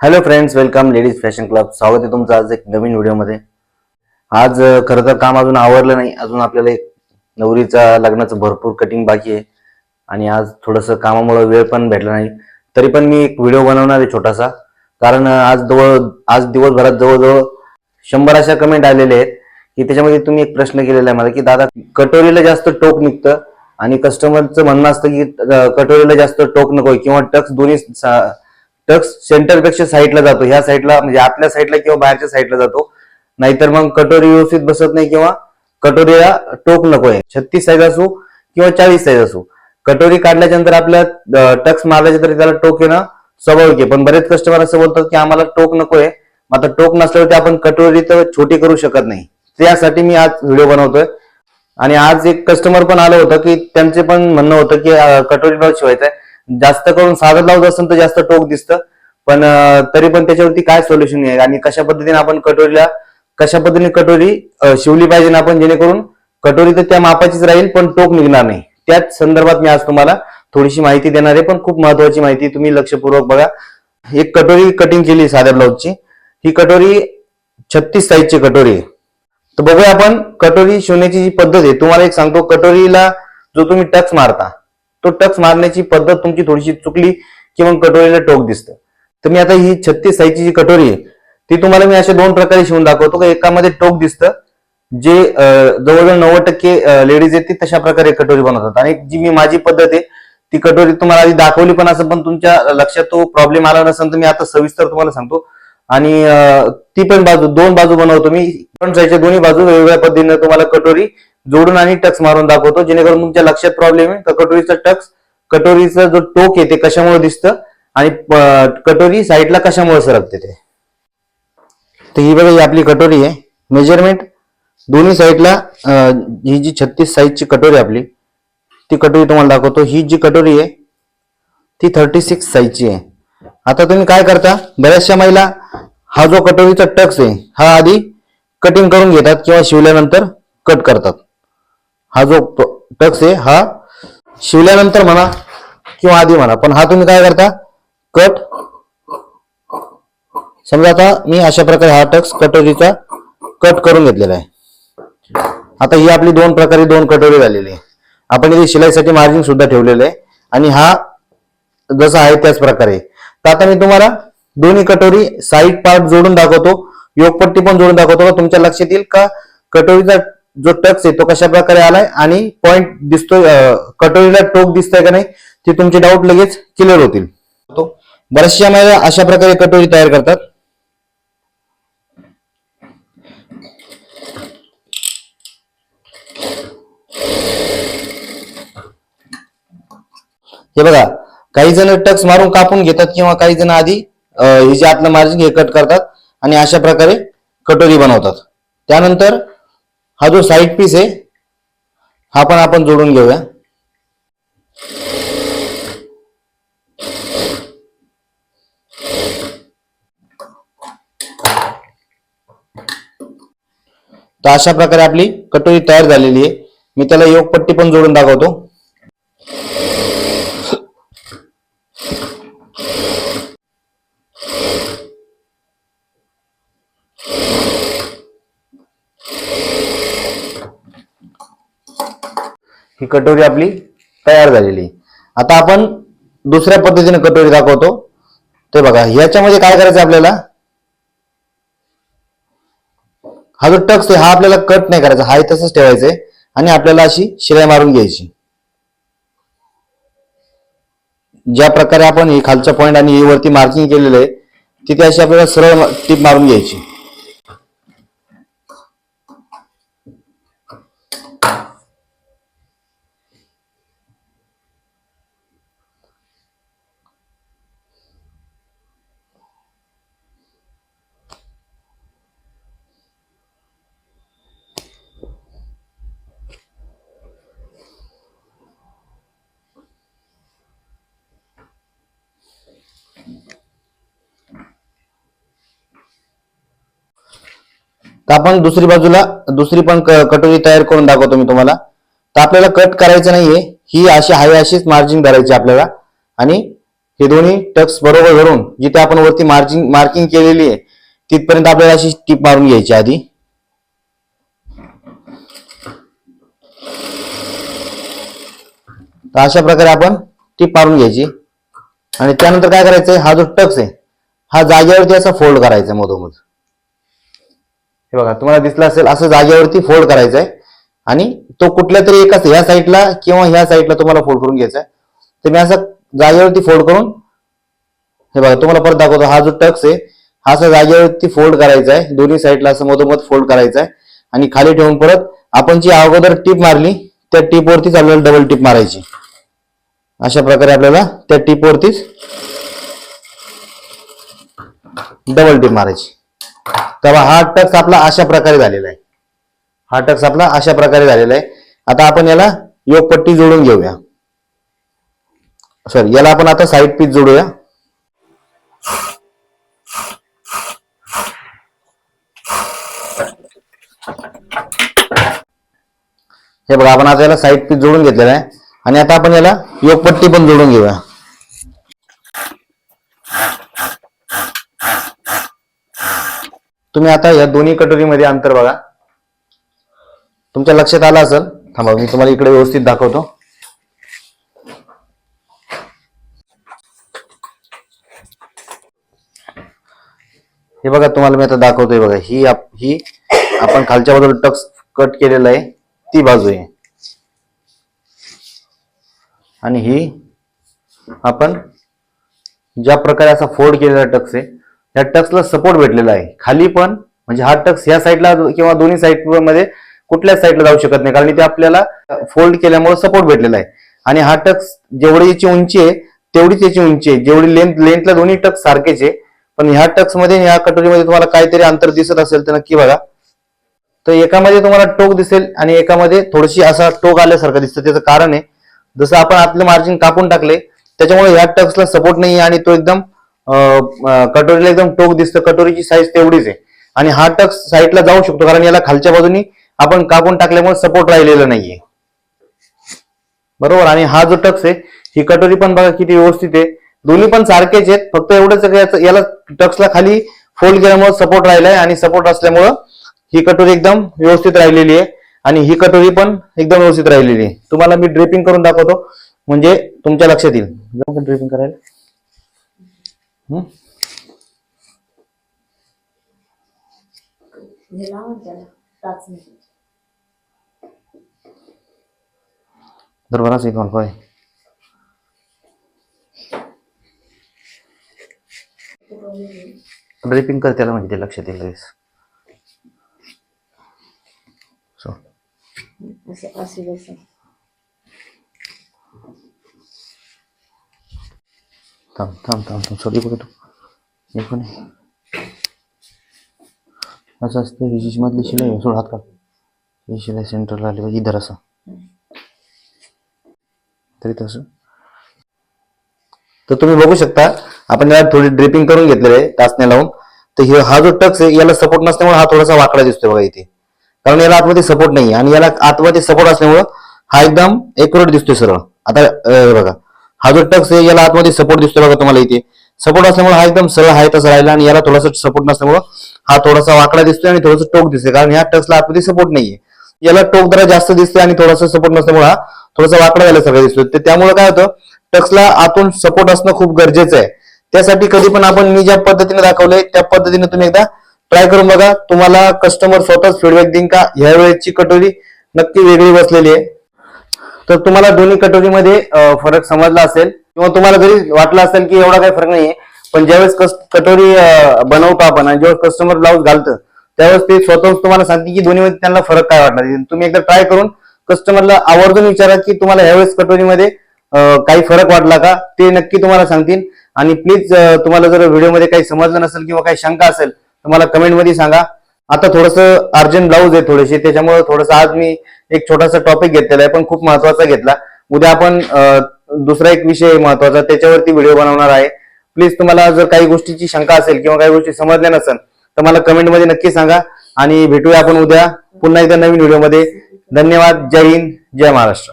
Hello friends welcome ladies fashion club स्वागत आहे तुमचं आज एक नवीन व्हिडिओमध्ये आज खरं तर काम अजून आवरलं नाही. अजून आपल्याला एक नवरीचा लग्नाचं भरपूर कटिंग बाकी आहे. आणि आज थोडंसं कामामुळे वेळ पण भेटला नाही. तरी पण मी एक व्हिडिओ बनवणार आहे छोटासा. कारण आज जवळ आज दिवसभरात जवळजवळ शंभर अशा कमेंट आलेले आहेत की त्याच्यामध्ये तुम्ही एक प्रश्न केलेला आहे मला की दादा कटोरीला जास्त टोक निघतं आणि कस्टमरचं म्हणणं असतं की कटोरीला जास्त टोक नको किंवा टक्स दोन्ही टक्स सेंटरपेक्षा साईडला जातो. ह्या साईडला म्हणजे आतल्या साईडला किंवा बाहेरच्या साईडला जातो. नाहीतर मग कटोरी व्यवस्थित बसत नाही किंवा कटोरीला टोक नको आहे. छत्तीस साईज असो किंवा चाळीस साईज असो. कटोरी काढल्याच्या नंतर आपल्या टक्स मारल्याच्या तरी त्याला टोक येणं स्वाभाविक आहे. पण बरेच कस्टमर असं बोलतात की आम्हाला टोक नको मग आता टोक नसल्यावरती आपण कटोरी तर छोटी करू शकत नाही. त्यासाठी मी आज व्हिडिओ बनवतोय. आणि आज एक कस्टमर पण आलं होतं की त्यांचे पण म्हणणं होतं की कटोरी ब्लाऊज शिवायचं आहे. जास्त करून साधं लावत असेल तर जास्त टोक दिसतं. पण तरी पण त्याच्यावरती काय सोल्युशन आहे? आणि कशा पद्धतीने आपण कटोरीला कशा पद्धतीने कटोरी शिवली पाहिजे आपण? जेणेकरून कटोरी तर त्या मापाचीच राहील पण टोक निघणार नाही. त्याच संदर्भात मी आज तुम्हाला थोडीशी माहिती देणार आहे पण खूप महत्वाची माहिती तुम्ही लक्षपूर्वक बघा. एक कटोरी कटिंग केली साध्या ब्लाऊजची ही कटोरी छत्तीस साईजची कटोरी आहे. तर बघूया आपण कटोरी शिवण्याची जी पद्धत आहे. तुम्हाला एक सांगतो कटोरीला जो तुम्ही टक्स मारता तो टच मारण्याची पद्धत तुमची थोडीशी चुकली की मग कटोरीला टोक दिसतं तर मी आता ही छत्तीस साईजची जी कटोरी आहे ती तुम्हाला मी अशा दोन प्रकारे शिवून दाखवतो. का एकामध्ये टोक दिसतं जे जवळजवळ नव्वद टक्के लेडीज आहेत ती तशा प्रकारे कटोरी बनवतात. आणि जी मी माझी पद्धत आहे ती कटोरी तुम्हाला आधी दाखवली पण असं पण तुमच्या लक्षात तो प्रॉब्लेम आला नसेल तर मी आता सविस्तर तुम्हाला सांगतो. आणि ती पण बाजू दोन बाजू बनवतो मी. फ्रंट साईडच्या दोन्ही बाजू वेगवेगळ्या पद्धतीने तुम्हाला कटोरी जोडून आणि टक्स मारून दाखवतो. जेणेकरून तुमच्या लक्षात प्रॉब्लेम आहे तर कटोरीचा टक्स कटोरीचा जो टोक आहे ते कशामुळे दिसतं? आणि कटोरी साईडला कशामुळे सरकते ते? तर ही बघा ही आपली कटोरी आहे. मेजरमेंट दोन्ही साईडला ही जी छत्तीस साईजची कटोरी आपली ती कटोरी तुम्हाला दाखवतो. ही जी कटोरी आहे ती थर्टी सिक्स साईजची आहे. आता तुम्ही काय करता? बऱ्याचशा महिला हा जो कटोरीचा टक्स आहे हा आधी कटिंग करून घेतात किंवा शिवल्यानंतर कट करतात. हा जो टक्स आहे हा शिवल्यानंतर म्हणा किंवा आधी म्हणा. पण हा तुम्ही काय करता? कट. समजा आता मी अशा प्रकारे हा टक्स कटोरीचा कट करून घेतलेला आहे. आता ही आपली दोन प्रकारे दोन कटोरी झालेली आहे. आपण इथे शिलाईसाठी मार्जिन सुद्धा ठेवलेलं आहे. आणि हा जसा आहे त्याच प्रकारे. तर आता मी तुम्हाला दोन्ही कटोरी साईड पार्ट जोडून दाखवतो. योगपट्टी पण जोडून दाखवतो. तुमच्या लक्षात येईल का? कटोरीचा जो टक्स आहे तो कशा प्रकारे आलाय आणि पॉइंट दिसतोय कटोरीला टोक दिसतंय का नाही ते तुमचे डाऊट लगेच क्लिअर होतील. बऱ्याचशा महिला अशा प्रकारे कटोरी तयार करतात. हे बघा काही जण टक्स मारून कापून घेतात किंवा काही जण आधी हे जे आतलं मार्जिन हे कट करतात आणि अशा प्रकारे कटोरी बनवतात. त्यानंतर हा जो साईड पीस आहे हा पण आपण जोडून घेऊया. तर अशा प्रकारे आपली कटोरी तयार झालेली आहे. मी त्याला योगपट्टी पण जोडून दाखवतो. ही कटोरी आपली तयार झालेली आहे. आता आपण दुसऱ्या पद्धतीने कटोरी दाखवतो. ते बघा ह्याच्यामध्ये काय करायचं आपल्याला? हा जो टक्स आहे हा आपल्याला कट नाही करायचा हा तसंच ठेवायचंय आणि आपल्याला अशी शिलाई मारून घ्यायची. ज्या प्रकारे आपण ही खालचा पॉईंट आणि ही वरती मार्किंग केलेलं आहे तिथे अशी आपल्याला सरळ टीप मारून घ्यायची. तर आपण दुसरी बाजूला दुसरी पण कटोरी तयार करून दाखवतो मी तुम्हाला. तर आपल्याला कट करायचं नाहीये. ही अशी हाय अशीच मार्जिन धरायची आपल्याला. आणि हे दोन्ही टक्स बरोबर धरून जिथे आपण वरती मार्जिंग मार्किंग केलेली आहे तिथपर्यंत आपल्याला अशी टीप मारून घ्यायची आधी. तर अशा प्रकारे आपण टीप मारून घ्यायची. आणि त्यानंतर काय करायचंय? हा जो टक्स आहे हा जागेवरती असा फोल्ड करायचा मधोमध. हे बघा तुम्हाला दिसलं असेल असं जागेवरती फोल्ड करायचा आहे आणि तो कुठल्या तरी एकाच ह्या साईडला किंवा ह्या साईडला तुम्हाला फोल्ड करून घ्यायचा आहे तर मी असं जागेवरती फोल्ड करून हे बघा तुम्हाला परत दाखवतो हा जो टक्स आहे हा असा जागेवरती फोल्ड करायचा आहे दोन्ही साईडला असं मधोमध फोल्ड करायचा आहे आणि खाली ठेवून परत आपण जी अगोदर टीप मारली त्या टीपवरतीच आपल्याला डबल टीप मारायची. अशा प्रकारे आपल्याला त्या टीपवरतीच डबल टीप मारायची. तेव्हा हा टक्स आपला अशा प्रकारे झालेला आहे. हा टक्स आपला अशा प्रकारे झालेला आहे. आता आपण याला योगपट्टी जोडून घेऊया. सॉरी याला आपण आता साईड पीस जोडूया. हे बघा आपण आता याला साईड पीस जोडून घेतलेला आहे. आणि आता आपण याला योगपट्टी पण जोडून घेऊया. तुम्ही आता या दोन्ही कटोरीमध्ये अंतर बघा. तुमच्या लक्षात आलं असेल? थांबा मी तुम्हाला इकडे व्यवस्थित दाखवतो. हे बघा तुम्हाला मी आता दाखवतोय बघा. ही आप- ही आपण खालच्या बाजूला टक्स कट केलेलं आहे ती बाजू आहे. आणि ही आपण ज्या प्रकारे असा फोल्ड केलेला टक्स आहे ह्या टक्सला सपोर्ट भेटलेला आहे. खाली पण म्हणजे हा टक्स ह्या साईडला किंवा दोन्ही साईडमध्ये कुठल्याच साईडला जाऊ शकत नाही. कारण ते आपल्याला फोल्ड केल्यामुळे सपोर्ट भेटलेला आहे. आणि हा टक्स जेवढी याची उंची आहे तेवढीच याची उंची आहे. जेवढी लेंथ लेंथला दोन्ही टक्स सारखेच आहे. पण ह्या टक्समध्ये ह्या कटोरीमध्ये तुम्हाला काहीतरी अंतर दिसत असेल तर नक्की बघा. तर एकामध्ये तुम्हाला टोक दिसेल आणि एकामध्ये थोडीशी असा टोक आल्यासारखं दिसतं. त्याचं कारण आहे जसं आपण आतलं मार्जिन कापून टाकले त्याच्यामुळे ह्या टक्सला सपोर्ट नाही आहे आणि तो एकदम कटोरीला एकदम टोक दिसतं. कटोरीची साईज तेवढीच आहे. आणि हा टक्स साईडला जाऊ शकतो. कारण याला खालच्या बाजूनी आपण कापून टाकल्यामुळे सपोर्ट राहिलेला नाहीये. बरोबर? आणि हा जो टक्स आहे ही कटोरी पण बघा किती व्यवस्थित आहे. दोन्ही पण सारखेच आहेत. फक्त एवढंच याला टक्सला खाली फोल्ड केल्यामुळे सपोर्ट राहिलाय आणि सपोर्ट असल्यामुळं ही कटोरी एकदम व्यवस्थित राहिलेली आहे. आणि ही कटोरी पण एकदम व्यवस्थित राहिलेली आहे. तुम्हाला मी ड्रेपिंग करून दाखवतो. म्हणजे तुमच्या लक्षात येईल. ड्रेपिंग करायला. हम्म? हे लावून त्याला टाचणी तर बराच एक होय ड्रेपिंग कर त्याला म्हणजे ते लक्षात येईल लगेच So. असं असे थांब थांब थांब थांब सॉरी बघतो हे पण असं असतं ही मधली शिलाई सोड हात काढ ही शिलाई सेंटरला आली पाहिजे इधर असं तरी तसं तर तुम्ही बघू शकता आपण याला थोडी ड्रिपिंग करून घेतलेलं आहे टाचण्या लावून. तर हे हा जो टक्स आहे याला सपोर्ट नसल्यामुळे हा थोडासा वाकडा दिसतोय बघा इथे. कारण याला आतमध्ये सपोर्ट नाही आणि याला आतमध्ये सपोर्ट असल्यामुळं हा एकदम एकरोट दिसतोय सरळ. आता बघा. हा जो टक्स आहे याला आतमध्ये सपोर्ट दिसतो बघा तुम्हाला इथे. सपोर्ट असल्यामुळे हा एकदम सरळ आहे तसा राहिला आणि याला थोडासा सपोर्ट नसल्यामुळं हा थोडासा वाकडा दिसतोय आणि थोडासा टोक दिसतोय. कारण ह्या टक्सला आतमध्ये सपोर्ट नाहीये. याला टोक जरा जास्त दिसतोय आणि थोडासा सपोर्ट नसल्यामुळे हा थोडासा वाकडा झाल्यासारखा दिसतोय. तर त्यामुळे काय होतं टक्सला आतून सपोर्ट असणं खूप गरजेचं आहे. त्यासाठी कधी पण आपण मी ज्या पद्धतीने दाखवलंय त्या पद्धतीने तुम्ही एकदा ट्राय करून बघा. तुम्हाला कस्टमर स्वतःच फीडबॅक देईन का? ह्या वेळेची कटोरी नक्की वेगळी बसलेली आहे. तर तुम्हाला दोन्ही कटोरीमध्ये फरक समजला असेल. किंवा तुम्हाला जरी वाटलं असेल की एवढा काही फरक नाहीये पण ज्यावेळेस कटोरी बनवतो आपण आणि ज्यावेळेस कस्टमर ब्लाऊज घालतं त्यावेळेस ते स्वतःच तुम्हाला सांगते की दोन्हीमध्ये त्यांना फरक काय वाटणार तुम्ही एकदा ट्राय करून कस्टमरला आवर्जून विचारा की तुम्हाला ह्यावेळेस कटोरीमध्ये काही फरक वाटला का? ते नक्की तुम्हाला सांगतील. आणि प्लीज तुम्हाला जर व्हिडिओमध्ये काही समजलं नसेल किंवा काही शंका असेल तर मला कमेंटमध्ये सांगा. आता थोडंसं अर्जंट ब्लाऊज आहे थोडेसे त्याच्यामुळे थोडंसं आज मी एक छोटासा टॉपिक घेतलेला आहे पण खूप महत्त्वाचा घेतला. उद्या आपण दुसरा एक विषय महत्त्वाचा त्याच्यावरती व्हिडिओ बनवणार आहे. प्लीज तुम्हाला जर काही गोष्टीची शंका असेल किंवा काही गोष्टी समजल्या नसेल तर मला कमेंटमध्ये नक्की सांगा. आणि भेटूया आपण उद्या पुन्हा एकदा नवीन व्हिडिओमध्ये धन्यवाद. जय हिंद. जय महाराष्ट्र.